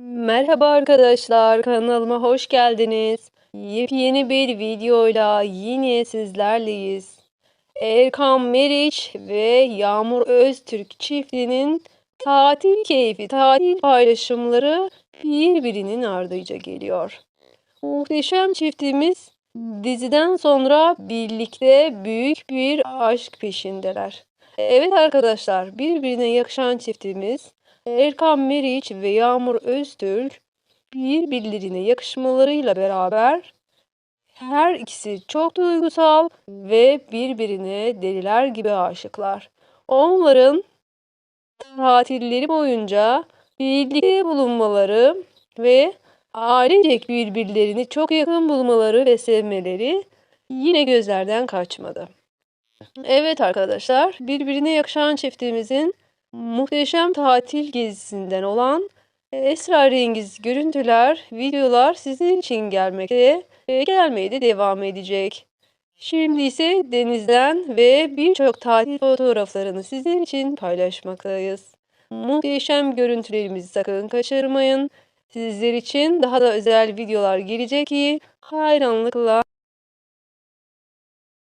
Merhaba arkadaşlar, kanalıma hoş geldiniz. Yepyeni bir videoyla yine sizlerleyiz. Erkan Meriç ve Yağmur Öztürk çiftinin tatil keyfi, tatil paylaşımları birbirinin ardıyca geliyor. Muhteşem çiftimiz diziden sonra birlikte büyük bir aşk peşindeler. Evet arkadaşlar, birbirine yakışan çiftimiz Erkan Meriç ve Yağmur Öztürk birbirlerine yakışmalarıyla beraber her ikisi çok duygusal ve birbirine deliler gibi aşıklar. Onların tatilleri boyunca birlikte bulunmaları ve ailecek birbirlerini çok yakın bulmaları ve sevmeleri yine gözlerden kaçmadı. Evet arkadaşlar, birbirine yakışan çiftimizin muhteşem tatil gezisinden olan esrarengiz görüntüler, videolar sizin için gelmekte ve gelmeye de devam edecek. Şimdi ise denizden ve birçok tatil fotoğraflarını sizin için paylaşmaktayız. Muhteşem görüntülerimizi sakın kaçırmayın. Sizler için daha da özel videolar gelecek ki hayranlıkla